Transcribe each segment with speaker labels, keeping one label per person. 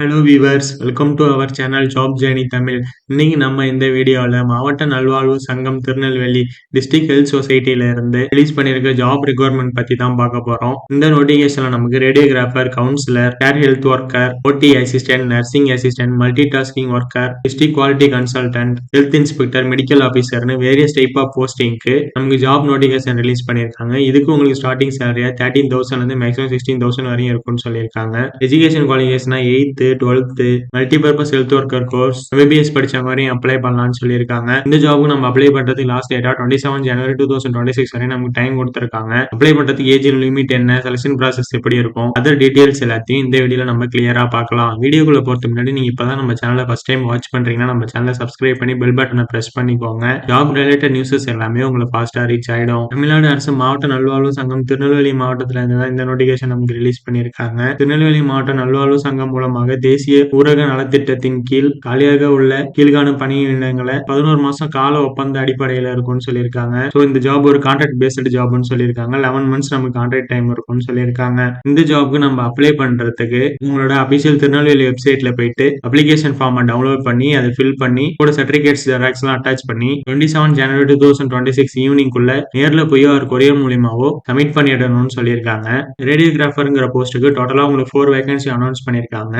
Speaker 1: Hello viewers welcome to our channel job journey Tamil இன்னைக்கு நம்ம இந்த வீடியோவில் மாவட்ட நல்வாழ்வு சங்கம் திருநெல்வேலி டிஸ்ட்ரிக்ட் ஹெல்த் சொசைட்டில இருந்து ரிலீஸ் பண்ணியிருக்க ஜாப் ரிக்வயர்மெண்ட் பத்தி தான் பார்க்க போகிறோம் இந்த நோட்டிஃபிகேஷனில் நமக்கு radiographer counsellor care health worker OT assistant nursing assistant multi tasking worker district quality consultant health inspector medical ஆஃபீஸர்னு various type of போஸ்டிங்க்கு நமக்கு ஜாப் நோட்டிஃபிகேஷன் ரிலீஸ் பண்ணியிருக்காங்க. இதுக்கு உங்களுக்கு ஸ்டார்டிங் சேலரியா தேர்ட்டீன் தௌசண்ட் வந்து மேக்ஸிமம் சிக்ஸ்டீன் தௌசண்ட் வரையும் இருக்கும்னு சொல்லியிருக்காங்க. Education குவாலிஃபிகேஷனா eighth twelfth multipurpose health worker course MBBS படிச்ச மாதிரி அப்ளை பண்ணலாம்னு சொல்லியிருக்காங்க. இந்த ஜாபுக்கு நம்ம அப்ளை பண்றதுக்கு லாஸ்ட் டேட்டா டுவெண்ட்டி செவன் ஜனவரி டூ தௌசண்ட் டுவெண்ட்டி சிக்ஸ் வரை நமக்கு டைம் கொடுத்துருக்காங்க. அப்ளை பண்றதுக்கு ஏஜ் லிமிட் என்ன செலக்ஷன் ப்ராசஸ் எப்படி இருக்கும் அதர் டீடைல்ஸ் எல்லாத்தையும் இந்த வீடியோல நம்ம கிளியரா பார்க்கலாம். வீடியோக்குள்ள போறது முன்னாடி நீங்க இப்பதான் நம்ம சேனலை ஃபர்ஸ்ட் டைம் வாட்ச் பண்றீங்கன்னா நம்ம சேனலை சப்ஸ்கிரைப் பண்ணி பெல் பட்டனை பிரஸ் பண்ணிக்கோங்க. ஜாப் ரிலேட்டட் நியூஸஸ் எல்லாமே உங்களுக்கு ஃபாஸ்டா ரீச் ஆயிடும். தமிழ்நாடு அரசு மாவட்ட நல்வாழ்வு சங்கம் திருநெல்வேலி மாவட்டத்துல இருந்து தான் இந்த நோட்டிபிகேஷன் நமக்கு ரிலீஸ் பண்ணியிருக்காங்க. திருநெல்வேலி மாவட்ட நல்வாழ்வு சங்கம் மூலமாக தேசிய ஊரக நலத்திட்டத்தின் கீழ் காலியாக உள்ள கீழ்காணும் பணியிடங்களை பதினோரு மாசம் கால ஒப்பந்த அடிப்படையில இருக்கும்னு சொல்லியிருக்காங்க. ஸோ இந்த ஜாப் ஒரு கான்ட்ராக்ட் பேஸ்டு ஜாப்னு சொல்லியிருக்காங்க. லெவன் மந்த்ஸ் நமக்கு கான்ட்ராக்ட் டைம் இருக்கும்னு சொல்லியிருக்காங்க. இந்த ஜாப்க்கு நம்ம அப்ளை பண்றதுக்கு உங்களோட அபிஷியல் திருநெல்வேலி வெப்சைட்ல போயிட்டு அப்ளிகேஷன் ஃபார்மை டவுன்லோட் பண்ணி அதை ஃபில் பண்ணி கூட சர்டிபிகேட்ஸ் ஜெராக்ஸ் எல்லாம் அட்டாச் பண்ணி டுவெண்ட்டி செவன் ஜனவரி two thousand twenty six evening குள்ள நேர்ல போய் அவர் கொரியர் மூலியமாவோ சப்மிட் பண்ணிடணும்னு சொல்லியிருக்காங்க. ரேடியோகிராஃபருங்கிற போஸ்ட்டுக்கு டோட்டலா உங்களுக்கு ஃபோர் வேகன்சி அனௌன்ஸ் பண்ணியிருக்காங்க.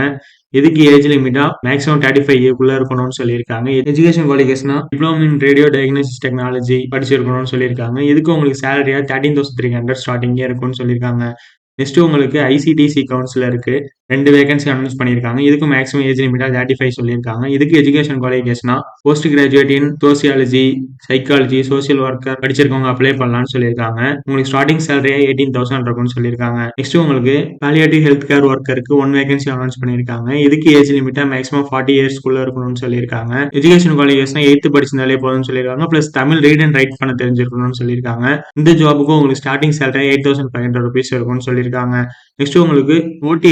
Speaker 1: எதுக்கு ஏஜ் லிமிட்டா மேக்ஸிமம் தேர்ட்டி ஃபைவ் இயர்க்குள்ள இருக்கணும்னு சொல்லியிருக்காங்க. Education குவாலிஃபிகேஷனா diploma in radio diagnosis technology படிச்சிருக்கணும்னு சொல்லியிருக்காங்க. எதுக்கு உங்களுக்கு சேலரியா தேர்ட்டின் தௌசண்ட் த்ரீ ஹண்ட்ரட் ஸ்டார்டிங்கே இருக்கும்னு சொல்லியிருக்காங்க. நெக்ஸ்ட் உங்களுக்கு ஐசிடிசி கவுன்சிலருக்கு ரெண்டு வேகன்சி அனௌன்ஸ் பண்ணியிருக்காங்க. இதுக்கு மேக்ஸிமம் ஏஜ் லிமிட்டா தேர்ட்டி ஃபைவ் சொல்லியிருக்காங்க. இதுக்கு education குவாலிஃபிகேஷனா post graduate in sociology psychology social worker படிச்சிருக்கவங்க apply பண்ணலாம்னு சொல்லியிருக்காங்க. உங்களுக்கு ஸ்டார்டிங் சேலரியா எயிட்டீன் தௌசண்ட் இருக்கும்னு சொல்லியிருக்காங்க. நெக்ஸ்ட் உங்களுக்கு பாலியேட்டிவ் ஹெல்த் கேர் ஒர்க்கருக்கு ஒன் வேகன்சி அனௌன்ஸ் பண்ணியிருக்காங்க. இதுக்கு ஏஜ் லிமிட்டா மேக்ஸிமம் ஃபார்ட்டி இயர்ஸ்க்குள்ள இருக்கணும்னு சொல்லியிருக்காங்க. எஜுகேஷன் குவாலிஃபிகேஷன் எயித்து படிச்சிருந்தாலே போதும்னு சொல்லியிருக்காங்க. Plus Tamil read and write பண்ண தெரிஞ்சிருக்கணும்னு சொல்லியிருக்காங்க. இந்த ஜாபுக்கும் உங்களுக்கு starting salary eight thousand five hundred rupees இருக்கும்னு சொல்லியிருக்காங்க. நெக்ஸ்ட் உங்களுக்கு ஓடி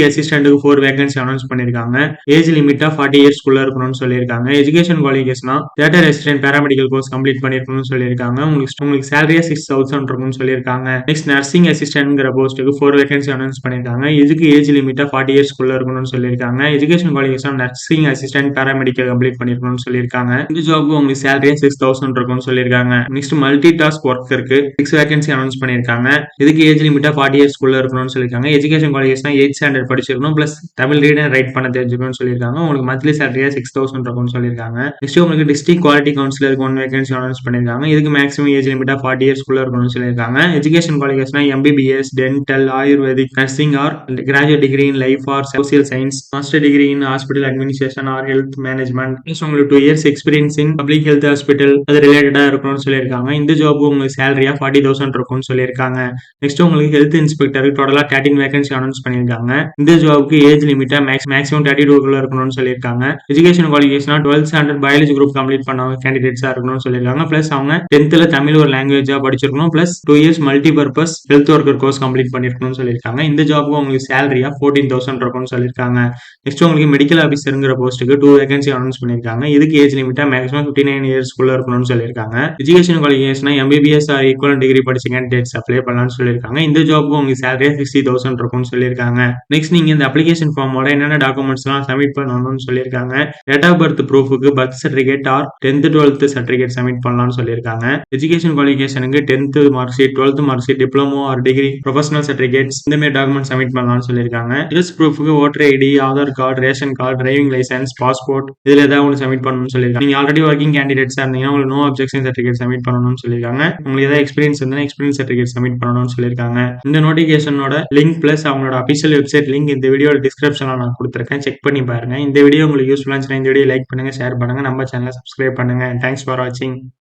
Speaker 1: அசிஸ்டன்ட்டுக்கு ஃபோர் வேகன்சி அனௌன்ஸ் பண்ணிருக்காங்க. ஏஜ் லிமிட்டா ஃபார்ட்டி இயர்ஸ்க்குள்ள இருக்கணும்னு சொல்லியிருக்காங்க. Education குவாலிஃபிகேஷனா theatre assistant paramedical course complete பண்ணிருக்கணும்னு சொல்லியிருக்காங்க. உங்களுக்கு உங்களுக்கு சேலரியா சிக்ஸ் தௌசண்ட் இருக்கும்னு சொல்லியிருக்காங்க. நெக்ஸ்ட் நர்சிங் அசிஸ்டன்ட்ங்கிற போஸ்ட்டுக்கு ஃபோர் வேகன்சி அனௌன்ஸ் பண்ணிருக்காங்க. இதுக்கு ஏஜ் லிமிட்டா ஃபார்ட்டி இயர்ஸ்க்குள்ள இருக்கணும்னு சொல்லியிருக்காங்க. Education qualification nursing assistant paramedical complete பண்ணிருக்கணும்னு சொல்லியிருக்காங்க. இந்த ஜாப் உங்களுக்கு சேலரியா சிக்ஸ் தௌசண்ட் இருக்கும்னு சொல்லியிருக்காங்க. நெக்ஸ்ட் மல்டி டாஸ்க் ஒர்க்கருக்கு சிக்ஸ் வேகன்சி அனௌன்ஸ் பண்ணிருக்காங்க இதுக்கு ஏஜ் லிமிட்டா ஃபார்ட்டி இயர்ஸ்க்குள்ள இருக்கணும்னு சொல்லியிருக்காங்க. எஜுகேஷன் குவாலிஃபிகேஷன் எயிட் ஸ்டாண்டர்ட் படிச்சிருக்கணும். Plus Tamil read and write பண்ண தெரிஞ்சுக்கணும்னு சொல்லியிருக்காங்க. உங்களுக்கு மந்த்லி சேலரியா சிக்ஸ் தௌசண்ட் இருக்கும்னு சொல்லியிருக்காங்க. நெக்ஸ்ட் உங்களுக்கு டிஸ்ட்ரிக்ட் குவாலிட்டி கவுன்சிலருக்கு ஒன் வேகன்சி அனௌன்ஸ் பண்ணியிருக்காங்க. இதுக்கு மேக்ஸிமம் ஏஜ் லிமிட்டா ஃபார்ட்டி இயர்ஸ்க்குள்ள இருக்கணும்னு சொல்லியிருக்காங்க. Education qualification MBBS dental ayurvedic nursing or graduate degree in life or social science master degree in hospital administration or health management next உங்களுக்கு two years experience in public health hospital அது ரிலேட்டடா இருக்கணும்னு சொல்லியிருக்காங்க. இந்த job உங்களுக்கு சேலரியா forty thousand இருக்கும்னு சொல்லியிருக்காங்க. Next உங்களுக்கு ஹெல்த் இன்ஸ்பெக்டருக்கு டோட்டலா தேர்ட்டின் வேகன்சி அனௌன்ஸ் பண்ணியிருக்காங்க. இந்த ஜாப் ஜாப்க்கு ஏஜ் லிமிட்டா மேக்ஸ் மேக்ஸிமம் தேர்ட்டி டூக்குள்ள இருக்கணும்னு சொல்லியிருக்காங்க. Education குவாலிஃபிகேஷனா twelfth standard biology group complete பண்ணவங்க கேண்டிடேட்ஸா இருக்கணும்னு சொல்லியிருக்காங்க. பிளஸ் அவங்க டென்த்ல தமிழ் ஒரு லாங்குவேஜா படிச்சிருக்கணும். Plus two years multipurpose health worker course complete பண்ணிருக்கணும்னு சொல்லியிருக்காங்க. இந்த ஜாப்க்கு உங்களுக்கு சேலரியா ஃபோர்டீன் தௌசண்ட் இருக்கும்னு சொல்லியிருக்காங்க. நெக்ஸ்ட் உங்களுக்கு மெடிக்கல் ஆஃபீஸருங்கிற போஸ்ட்டுக்கு டூ வேகன்சி அனௌன்ஸ் பண்ணியிருக்காங்க. இதுக்கு ஏஜ் லிமிட்டா மேக்ஸிமம் ஃபிஃப்டி நைன் இயர்ஸ்க்குள்ள இருக்கணும்னு சொல்லியிருக்காங்க. எஜுகேஷன் குவாலிஃபிகேஷனா எம்பிபிஎஸ் ஆர் ஈக்குவல் டிகிரி படிச்ச கேண்டிடேட்ஸ் அப்ளை பண்ணலாம்னு சொல்லியிருக்காங்க. இந்த ஜாப்க்கு உங்களுக்கு சேலரியா சிக்ஸ்டி தௌசண்ட் இருக்கும்னு சொல்லியிருக்காங்க. நெக்ஸ்ட் நீங்க இந்த அப்ளை அப்ளிகேஷன் ஃபார்மோட என்னென்ன டாக்குமெண்ட்ஸ்லாம் சப்மிட் பண்ணணும்னு சொல்லியிருக்காங்க. Date of birth ப்ரூஃபுக்கு birth certificate or tenth twelfth certificate submit பண்ணலாம்னு சொல்லியிருக்காங்க. Education குவாலிஃபிகேஷனுக்கு tenth mark sheet twelfth mark sheet diploma or degree professional certificates இந்த மாதிரி டாக்குமெண்ட் சப்மிட் பண்ணலாம்னு சொல்லியிருக்காங்க. Address ப்ரூஃபுக்கு voter ID Aadhaar card ration card driving licence passport இதுல ஏதாவது உங்களுக்கு submit பண்ணணும்னு சொல்லியிருக்காங்க. நீங்க ஆல்ரெடி ஒர்க்கிங் கேண்டிடேட்ஸா இருந்தீங்கன்னா உங்களுக்கு நோ அப்ஜெக்ஷன் சர்டிஃபிகேட் சப்மிட் பண்ணணும்னு சொல்லியிருக்காங்க. உங்களுக்கு ஏதாவது எக்ஸ்பீரியன்ஸ் இருந்தால் எக்ஸ்பீரியன்ஸ் சர்டிஃபிகேட் சப்மிட் பண்ணணும்னு சொல்லியிருக்காங்க. இந்த நோட்டிஃபிகேஷனோட லிங்க் பிளஸ் அவங்களோட அபிஷியல் வெப்சைட் லிங்க் இந்த வீடியோ டிஸ்கிரிப்ஷனில் நான் கொடுத்துருக்கேன். செக் பண்ணி பாருங்க. இந்த வீடியோ உங்களுக்கு யூஸ்ஃபுல்லாக இருந்துச்சுன்னா இந்த வீடியோ லைக் பண்ணுங்க ஷேர் பண்ணுங்க. நம்ம சேனலை சப்ஸ்கிரைப் பண்ணுங்க. தேங்க்ஸ் ஃபார் வாட்சிங்